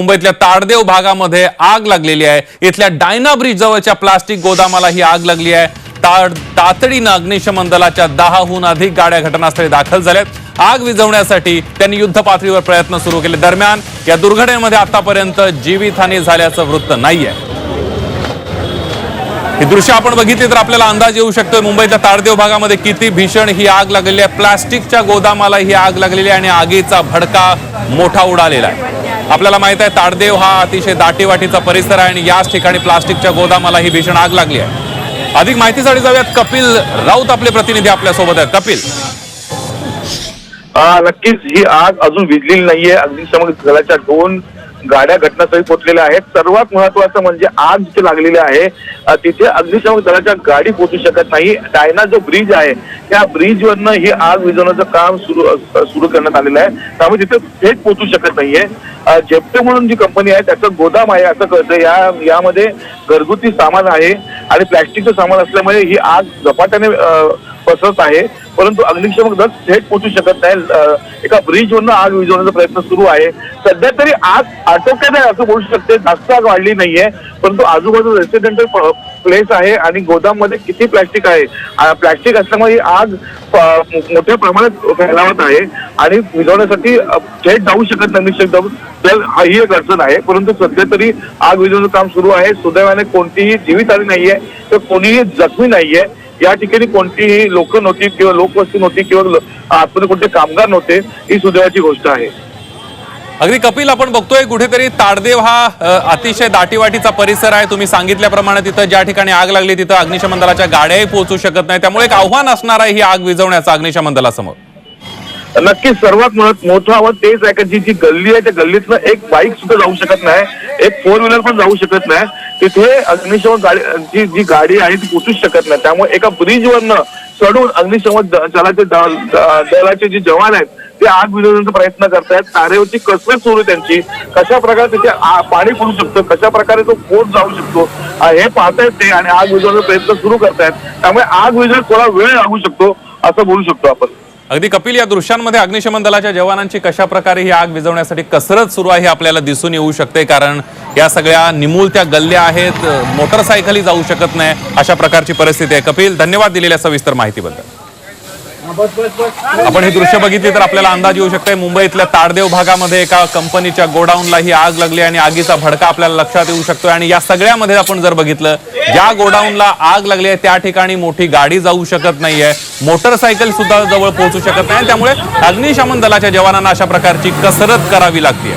मुंबईतल्या ताडदेव भागामध्ये आग लागलेली आहे. इथल्या डायना ब्रिज जवळच्या प्लास्टिक गोदामाला ही आग लागली आहे. ताड तातडीनं अग्निशमन दलाच्या दहाहून अधिक गाड्या घटनास्थळी दाखल झाल्यात. आग विझवण्यासाठी त्यांनी युद्ध पातळीवर प्रयत्न सुरू केले. दरम्यान या दुर्घटनेमध्ये आतापर्यंत जीवितहानी झाल्याचं वृत्त नाहीये. ही दृश्य आपण बघितली तर आपल्याला अंदाज येऊ शकतोय. मुंबईच्या ताडदेव भागामध्ये किती भीषण ही आग लागलेली आहे. प्लास्टिकच्या गोदामाला ही आग लागलेली आहे आणि आगीचा भडका मोठा उडालेला आहे. आपल्याला माहीत आहे ताडदेव हा अतिशय दाटीवाटीचा परिसर आहे आणि याच ठिकाणी प्लास्टिकच्या गोदामाला ही भीषण आग लागली आहे. अधिक माहितीसाठी जाऊयात. कपिल राऊत आपले प्रतिनिधी आपल्यासोबत आहेत. कपिल. हा नक्कीच. ही आग अजून विजलेली नाहीये. अग्निशमन दलाच्या दोन गाड्या घटनास्थळी पोहोचलेल्या आहेत. सर्वात महत्वाचं म्हणजे आग जिथे लागलेली आहे तिथे अग्निशमन दलाच्या गाडी पोहोचू शकत नाही. डायना जो ब्रिज आहे त्या ब्रिजवरनं ही आग विझवण्याचं काम सुरू सुरू करण्यात आलेलं आहे. त्यामुळे तिथे थेट पोहोचू शकत नाहीये. जेप्टे म्हणून जी कंपनी आहे त्याचं गोदाम आहे असं कळतं या यामध्ये घरगुती सामान आहे आणि प्लॅस्टिकचं सामान असल्यामुळे ही आग झपाट्याने पसरत आहे. परंतु अग्निशमक दल थेट पोहोचू शकत नाही. एका ब्रिजवरनं आग विझवण्याचा प्रयत्न सुरू आहे. सध्या तरी आग आटोक्यात आहे असं बोलू शकते. जास्त आग वाढली नाहीये. परंतु आजूबाजू रेसिडेंटल प्लेस आहे आणि गोदाममध्ये किती प्लॅस्टिक आहे? प्लॅस्टिक असल्यामुळे ही आग प- मोठ्या प्रमाणात फैलावत आहे आणि विझवण्यासाठी थेट जाऊ शकत नाही अग्निशमक दल दल हा ही एक अडचण आहे. परंतु सध्या तरी आग विझवण्याचं काम सुरू आहे. सुदैवाने कोणतीही जीवित आली नाहीये. तर कोणीही जखमी नाहीये. या ठिकाणी कोणतीही लोक नव्हती किंवा लोकवस्ती नव्हती किंवा आतमध्ये कोणते कामगार नव्हते ही सुदैवाची गोष्ट आहे. अगदी कपिल आपण बघतोय कुठेतरी ताडदेव हा अतिशय दाटीवाटीचा परिसर आहे. तुम्ही सांगितल्याप्रमाणे तिथं ज्या ठिकाणी आग लागली तिथं अग्निशमन दलाच्या गाड्याही पोहोचू शकत नाही. त्यामुळे एक आव्हान असणार आहे ही आग विझवण्याचं अग्निशमन दलासमोर. नक्कीच सर्वात मोठं आव्हान तेच आहे का जी जी गल्ली आहे त्या गल्लीतनं एक बाईक सुद्धा जाऊ शकत नाही एक फोर व्हीलर पण जाऊ शकत नाही. तिथे अग्निशमन गाडी जी गाडी आहे ती पोचूच शकत नाही. त्यामुळे एका ब्रिजवरनं चढून अग्निशमन दलाचे दलाचे जे जवान आहेत ते आग विरोधाचा प्रयत्न करतायत. तारेवरची कसरत सुरू आहे त्यांची. कशा प्रकारे तिथे पाणी पडू शकतं कशा प्रकारे तो पोट जाऊ शकतो हे पाहतायत ते आणि आग विझवण्याचा प्रयत्न सुरू करतायत. त्यामुळे आग विझवण्यात थोडा वेळ लागू शकतो असं बोलू शकतो आपण. अगदी कपिल या दृश्यांमध्ये अग्निशमन दलाच्या जवानांची कशा प्रकारे ही आग विझवण्यासाठी कसरत सुरू आहे आपल्याला दिसून येऊ शकते कारण या सगळ्या निमूलत्या गल्ल्या आहेत मोटरसायकली जाऊ शकत नाही अशा प्रकारची परिस्थिती आहे. कपिल धन्यवाद दिलेल्या सविस्तर माहितीबद्दल. आपण हे दृश्य बघितले तर आपल्याला अंदाज येऊ शकते मुंबईतल्या ताडदेव भागामध्ये एका कंपनीच्या गोडाऊनला ही आग लागली आणि आगीचा भडका आपल्याला लक्षात येऊ शकतो आणि या सगळ्यामध्ये आपण जर बघितलं ज्या गोडाऊनला आग लागली आहे त्या ठिकाणी मोठी गाडी जाऊ शकत नाहीये. मोटरसायकल सुद्धा जवळ पोहोचू शकत नाही त्यामुळे अग्निशमन दलाच्या जवानांना अशा प्रकारची कसरत करावी लागते